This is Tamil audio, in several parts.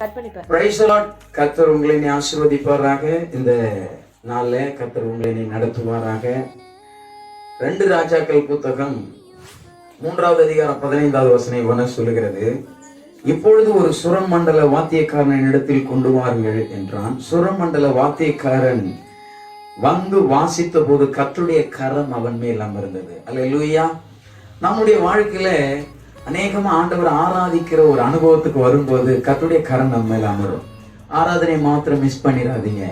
கட் பண்ணிப்பேன். Praise உங்களை நீ ஆசீர்வதிப்பாராக. இந்த நாள்ல கத்தர் உங்களை நீ நடத்துவாராக. ரெண்டு ராஜாக்கள் புத்தகம் மூன்றாவது அதிகாரம் பதினைந்தாவது வசனை வன சொல்லுகிறது. இப்பொழுது ஒரு சுரமண்டல வாத்தியக்காரன் இடத்தில் கொண்டு வாருங்கள் என்றான். சுரமண்டல வாத்தியக்காரன் வந்து வாசித்த போது கத்துடைய கரம் அவன் மேல் அமர்ந்தது. அல்ல லூயா நம்முடைய வாழ்க்கையில அநேகமா ஆண்டவர் ஆராதிக்கிற ஒரு அனுபவத்துக்கு வரும்போது கத்துடைய கரம் நம்ம மேல அமரும். ஆராதனை மாத்திரம் மிஸ் பண்ணிடாதீங்க.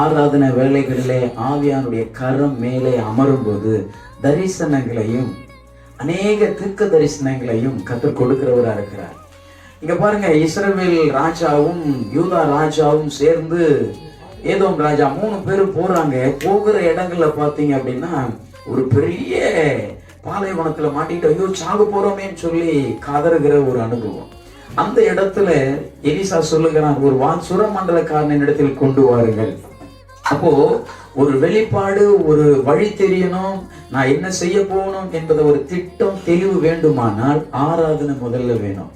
ஆராதனை வேலைகளிலே ஆவியானுடைய கரம் மேலே அமரும் போது தரிசனங்களையும் அநேக தீர்க்க தரிசனங்களையும் கத்து கொடுக்கிறவரா இருக்கிறார். இங்க பாருங்க இஸ்ரேல் ராஜாவும் யூதா ராஜாவும் சேர்ந்து ஏதோம் ராஜா மூணு பேரும் போறாங்க. போகிற இடங்கள்ல பாத்தீங்க அப்படின்னா ஒரு பெரிய பாலைவனத்துல மாட்டிட்டு ஐயோ சாக போறோமேன்னு சொல்லி கதறுகிற ஒரு அனுபவம். அந்த இடத்துல எலிசா சொல்லுகிறான் ஒரு வா சுரமண்டலக்காரனின் இடத்தில் கொண்டு வாருங்கள். அப்போ ஒரு வெளிப்பாடு ஒரு வழி தெரியணும் நான் என்ன செய்ய போகணும் என்பதை ஒரு திட்டம் தெளிவு வேண்டுமானால் ஆராதனை முதல்ல வேணும்.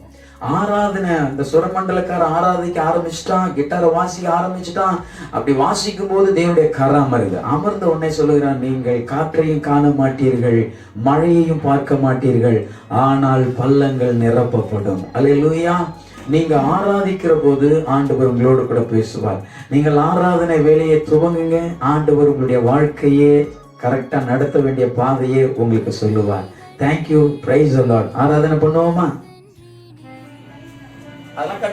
ஆராதனை. இந்த சுரமண்டலக்கார ஆராதிக்க ஆரம்பிச்சிட்டான் கிட்டாரை வாசிக்க ஆரம்பிச்சிட்டான். அப்படி வாசிக்கும் போது தேவனுடைய கரை அமருது. அமர்ந்த உடனே சொல்லுகிறான் நீங்கள் காற்றையும் காண மாட்டீர்கள் மழையையும் பார்க்க மாட்டீர்கள் ஆனால் பள்ளங்கள் நிரப்பப்படும். அல்லேலூயா. நீங்க ஆராதிக்கிற போது ஆண்டவர் உங்களோடு கூட பேசுவார். நீங்கள் ஆராதனை வேலையை துவங்குங்க ஆண்டவர் உங்களுடைய வாழ்க்கையே கரெக்டா நடத்த வேண்டிய பாதையே உங்களுக்கு சொல்லுவார். தேங்க்யூ பிரைஸ் ஆராதனை பண்ணுவோமா? அதெல்லாம்